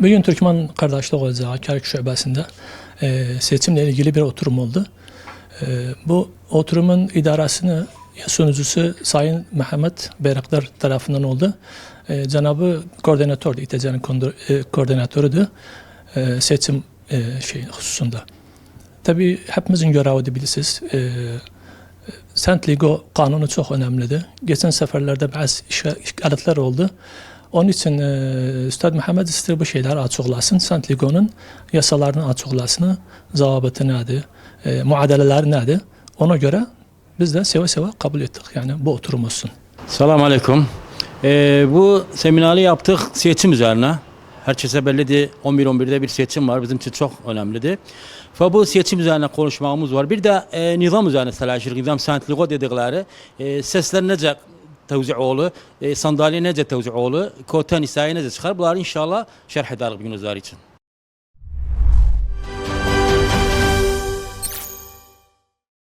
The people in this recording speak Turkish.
Bugün Türkmen Kardeşlik Ocağı Hakkari Şubesi'nde e, seçimle ilgili bir oturum oldu. E, bu oturumun idaresini sunucusu Sayın Mehmet Bayraktar tarafından oldu. E, Cenabı koordinatör, İTC'nin e, koordinatörüdü e, seçim e, şey hususunda. Tabii hepimizin görevi bilirsiniz. E, Sent Ligo kanunu çok önemlidir. Geçen seferlerde bazı işaretler oldu. Onun için e, Üstad Mehmet ister bu şeyleri açıklasın. Sent Ligo'nun yasalarını açıklasın. Zavabıtı nedir? E, muadeleler nedir? Ona göre biz de seve seve kabul ettik. Yani bu oturum olsun. Selamun Aleyküm. Ee, bu semineri yaptık seçim üzerine. Herkese bellidir 11-11'de bir seçim var. Bizim için çok önemlidir. Ve bu seçim üzerine konuşmamız var. Bir de e, nizam üzerine telaşır. Nizam sentliğo dedikleri. E, sesler nece tevzi oğlu, e, sandalye nece tevzi oğlu, koten isa'yı nece çıkar. Bunları inşallah şerh ederiz bir gün üzeri için.